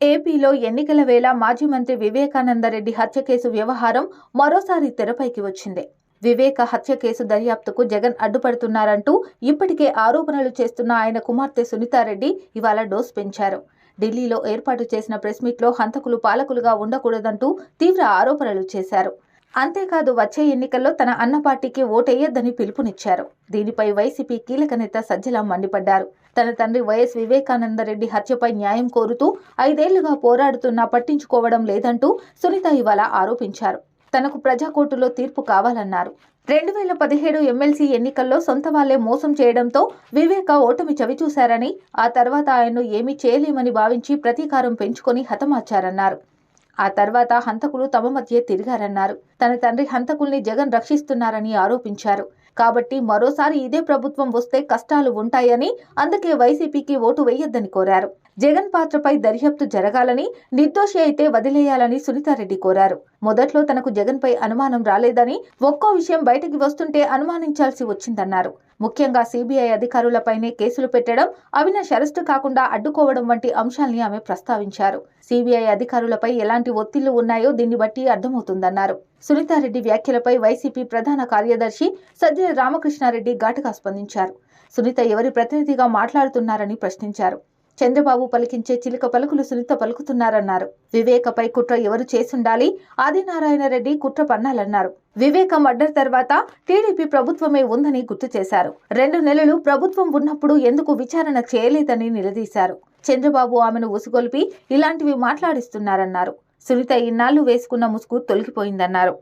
ఏపీలో ఎన్నికల వేళ మాజీ మంత్రి వివేకానందరెడ్డి హత్య కేసు వ్యవహారం మరోసారి తెరపైకి వచ్చింది. వివేక హత్య కేసు దర్యాప్తుకు జగన్ అడ్డుపడుతున్నారంటూ ఇప్పటికే ఆరోపణలు చేస్తున్న ఆయన కుమార్తె సునీతారెడ్డి ఇవాళ డోస్ పెంచారు. ఢిల్లీలో ఏర్పాటు చేసిన ప్రెస్ మీట్లో హంతకులు పాలకులుగా ఉండకూడదంటూ తీవ్ర ఆరోపణలు చేశారు. అంతేకాదు వచ్చే ఎన్నికల్లో తన అన్న పార్టీకి ఓటేయొద్దని పిలుపునిచ్చారు. దీనిపై వైసీపీ కీలక నేత సజ్జల మండిపడ్డారు. తన తండ్రి వైఎస్ వివేకానందరెడ్డి హత్యపై న్యాయం కోరుతూ ఐదేళ్ళుగా పోరాడుతున్నా పట్టించుకోవడం లేదంటూ సునీత ఇవాళ ఆరోపించారు. తనకు ప్రజాకోర్టులో తీర్పు కావాలన్నారు. రెండు వేల పదిహేడు ఎమ్మెల్సీ ఎన్నికల్లో సొంత వాళ్ళే మోసం చేయడంతో వివేక ఓటమి చవిచూశారని ఆ తర్వాత ఆయన్ను ఏమీ చేయలేమని భావించి ప్రతీకారం పెంచుకొని హతమార్చారన్నారు. ఆ తర్వాత హంతకులు తమ మధ్య తిరిగారన్నారు. తన తండ్రి హంతకుల్ని జగన్ రక్షిస్తున్నారని ఆరోపించారు. కాబట్టి మరోసారి ఇదే ప్రభుత్వం వస్తే కష్టాలు ఉంటాయని అందుకే వైసీపీకి ఓటు వేయొద్దని కోరారు. జగన్ పాత్రపై దర్యాప్తు జరగాలని నిర్దోషి అయితే వదిలేయాలని సునీతారెడ్డి కోరారు. మొదట్లో తనకు జగన్పై అనుమానం రాలేదని ఒక్కో విషయం బయటకి వస్తుంటే అనుమానించాల్సి వచ్చిందన్నారు. ముఖ్యంగా సీబీఐ అధికారులపైనే కేసులు పెట్టడం అవినాష్ అరెస్టు కాకుండా అడ్డుకోవడం వంటి అంశాల్ని ఆమె ప్రస్తావించారు. సీబీఐ అధికారులపై ఎలాంటి ఒత్తిళ్ళు ఉన్నాయో దీన్ని బట్టి అర్థమవుతుందన్నారు. సునీతారెడ్డి వ్యాఖ్యలపై వైసీపీ ప్రధాన కార్యదర్శి సజ్జల రామకృష్ణారెడ్డి ఘాటుగా స్పందించారు. సునీత ఎవరి ప్రతినిధిగా మాట్లాడుతున్నారని ప్రశ్నించారు. చంద్రబాబు పలికించే చిలుక పలుకులు సునీత పలుకుతున్నారన్నారు. వివేకపై కుట్ర ఎవరు చేసుండాలి? ఆదినారాయణ రెడ్డి కుట్ర పన్నాలన్నారు. వివేక మర్డర్ తర్వాత టీడీపీ ప్రభుత్వమే ఉందని గుర్తు చేశారు. రెండు నెలలు ప్రభుత్వం ఉన్నప్పుడు ఎందుకు విచారణ చేయలేదని నిలదీశారు. చంద్రబాబు ఆమెను ఉసుగొల్పి ఇలాంటివి మాట్లాడిస్తున్నారన్నారు. సునీత ఇన్నాళ్ళు వేసుకున్న ముసుగు తొలగిపోయిందన్నారు.